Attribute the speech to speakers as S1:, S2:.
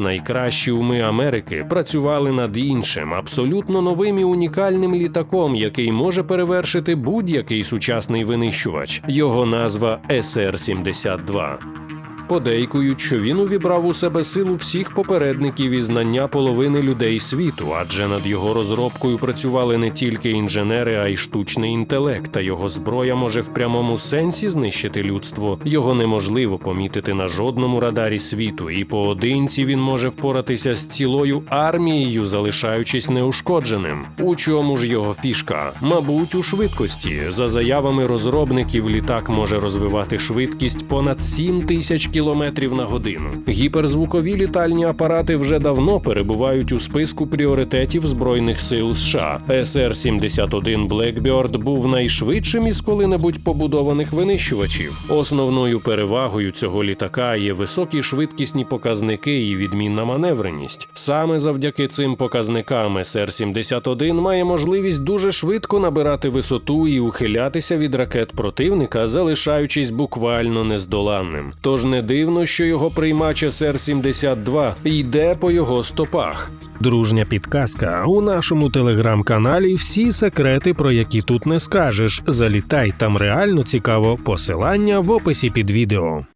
S1: Найкращі уми Америки працювали над іншим, абсолютно новим і унікальним літаком, який може перевершити будь-який сучасний винищувач. Його назва СР-72. Подейкують, що він увібрав у себе силу всіх попередників і знання половини людей світу, адже над його розробкою працювали не тільки інженери, а й штучний інтелект. Та його зброя може в прямому сенсі знищити людство. Його неможливо помітити на жодному радарі світу, і поодинці він може впоратися з цілою армією, залишаючись неушкодженим. У чому ж його фішка? Мабуть, у швидкості. За заявами розробників, літак може розвивати швидкість понад 7 тисяч кілометрів на годину. Гіперзвукові літальні апарати вже давно перебувають у списку пріоритетів збройних сил США. СР-71 Blackbird був найшвидшим із коли-небудь побудованих винищувачів. Основною перевагою цього літака є високі швидкісні показники і відмінна маневреність. Саме завдяки цим показникам СР-71 має можливість дуже швидко набирати висоту і ухилятися від ракет противника, залишаючись буквально нездоланним. Тож не дивно, що його приймач СР-72 йде по його стопах. Дружня підказка у нашому телеграм-каналі. Всі секрети, про які тут не скажеш. Залітай там реально цікаво. Посилання в описі під відео.